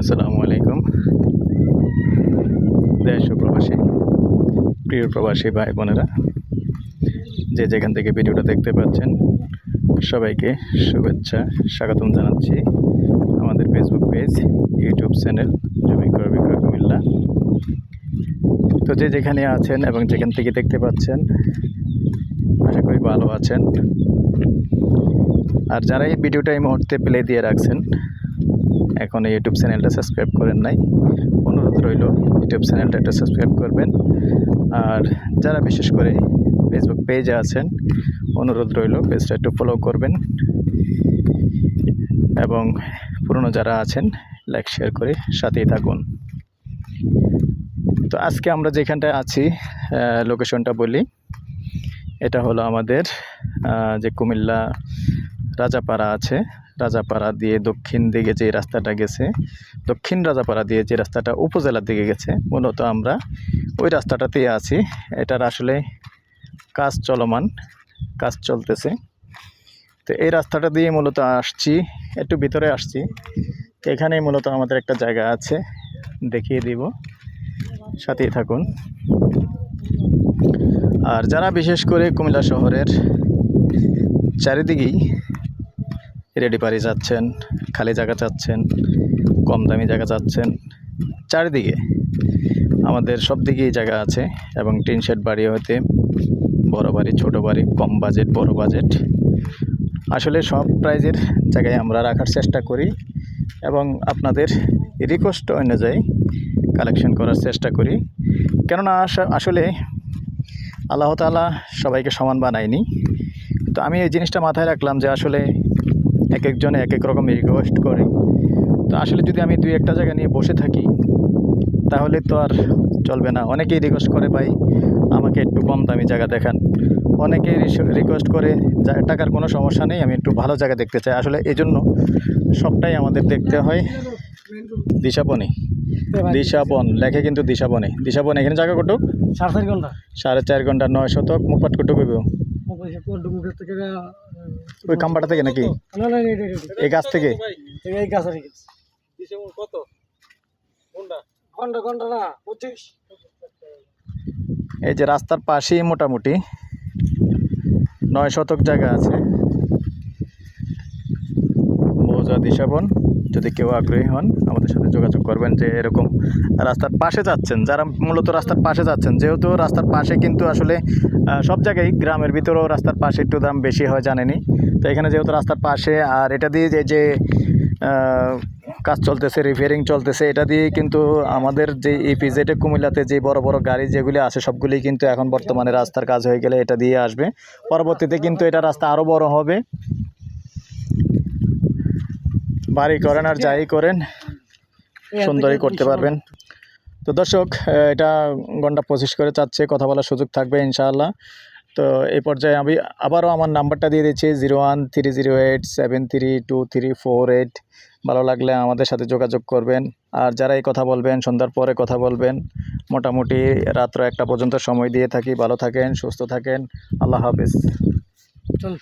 আসসালামু আলাইকুম। দেশ প্রবাসী, প্রিয় প্রবাসী ভাই বোনেরা, যে যেখান থেকে ভিডিওটা দেখতে পাচ্ছেন, সবাইকে শুভেচ্ছা, স্বাগতম জানাচ্ছি আমাদের ফেসবুক পেজ ইউটিউব চ্যানেল জমি ক্রয় কুমিল্লা। তো যে যেখানে আছেন এবং যেখান থেকে দেখতে পাচ্ছেন, আশা করি ভালো আছেন। আর যারা এই ভিডিওটা এই মুহূর্তে প্লে দিয়ে রাখছেন এখন ইউটিউব চ্যানেলটা সাবস্ক্রাইব করেন নাই, অনুরোধ রইল ইউটিউব চ্যানেলটা একটু সাবস্ক্রাইব করবেন। আর যারা বিশেষ করে ফেসবুক পেজে আছেন, অনুরোধ রইল পেজটা একটু ফলো করবেন। এবং পুরনো যারা আছেন লাইক শেয়ার করে সাথেই থাকুন। তো আজকে আমরা যেখানটায় আছি লোকেশনটা বলি। এটা হলো আমাদের যে কুমিল্লা রাজাপাড়া আছে রাজাপাড়া দিয়ে দক্ষিণ দিকে যে রাস্তাটা গেছে, দক্ষিণ রাজাপাড়া দিয়ে যে রাস্তাটা উপজেলার দিকে গেছে, মূলত আমরা ওই রাস্তাটাতেই আছি। এটার আসলে কাজ চলমান, কাজ চলতেছে। তো এই রাস্তাটা দিয়ে মূলত আসছি, একটু ভিতরে আসছি। তো এখানেই মূলত আমাদের একটা জায়গা আছে, দেখিয়ে দিব। সাথেই থাকুন। আর যারা বিশেষ করে কুমিল্লা শহরের চারিদিকেই রেডি বাড়ি যাচ্ছেন, খালি জায়গা চাচ্ছেন, কম দামি জায়গা চাচ্ছেন। চারিদিকে আমাদের সব দিকেই জায়গা আছে এবং টিন শেড বাড়ি হতে বড় বাড়ি, ছোট বাড়ি, কম বাজেট, বড় বাজেট। আসলে সব প্রাইজের জায়গায় আমরা রাখার চেষ্টা করি এবং আপনাদের রিকোয়েস্ট অনুযায়ী কালেকশন করার চেষ্টা করি। কেননা আসলে আল্লাহ তাআলা সবাইকে সমান বানায়নি। তো আমি এই জিনিসটা মাথায় রাখলাম যে আসলে এক একজনে এক এক রকম রিকোয়েস্ট করে। তো আসলে যদি আমি দুই একটা জায়গা নিয়ে বসে থাকি তাহলে তো আর চলবে না। অনেকেই রিকোয়েস্ট করে ভাই আমাকে একটু কম দামি জায়গা দেখান। অনেকেই রিকোয়েস্ট করে যা- টাকার কোনো সমস্যা নেই আমি একটু ভালো জায়গা দেখতে চাই। আসলে এই জন্য সবটাই আমাদের দেখতে হয় দিশাপনি দিশাপন লেখে কিন্তু দিশাপনে দিশাপন এখানে জায়গা কত? সাড়ে চার ঘণ্টা। সাড়ে চার ঘণ্টা নয় শতক মুখপাট কইব? থেকে ওই কাম্বাটা থেকে নাকি? না না এই গাছ থেকে? এই গাছ আর কত? ঘণ্টা ঘণ্টা না পঁচিশ। এই যে রাস্তার পাশেই মোটামুটি নয় শতক জায়গা আছে। মৌজা দিশাবন যদি কেউ আগ্রহী হন, আমাদের সাথে যোগাযোগ করবেন যে এরকম রাস্তার পাশে যাচ্ছেন, যারা মূলত রাস্তার পাশে যাচ্ছেন, যেহেতু রাস্তার পাশে কিন্তু আসলে সব জায়গায় গ্রামের ভিতরেও রাস্তার পাশে একটু দাম বেশি হয় জানেনি তো এখানে যেহেতু রাস্তার পাশে, আর এটা দিয়ে যে যে কাজ চলতেছে রিপেয়ারিং চলতেছে, এটা দিয়ে কিন্তু আমাদের যে ইপিজেডে কুমিল্লাতে যে বড় বড় গাড়ি যেগুলি আছে, সবগুলি কিন্তু এখন বর্তমানে রাস্তার কাজ হয়ে গেলে এটা দিয়ে আসবে। পরবর্তীতে কিন্তু এটা রাস্তা আরও বড় হবে। বাড়ি করেন আর যাই করেন সুন্দরই করতে পারবেন। তো দর্শক এটা ঘণ্টা পঁচিশ করে চাচ্ছে কথা বলার সুযোগ থাকবে ইনশাআল্লাহ। তো এই পর্যায়ে আমি আবারও আমার নাম্বারটা দিয়ে দিচ্ছি zero one three zero eight seven three two three four eight. ভালো লাগলে আমাদের সাথে যোগাযোগ করবেন। আর যারা এই কথা বলবেন সন্ধ্যার পরে কথা বলবেন মোটামুটি রাত্র একটা পর্যন্ত সময় দিয়ে থাকি। ভালো থাকেন সুস্থ থাকেন। আল্লাহ হাফেজ। চল।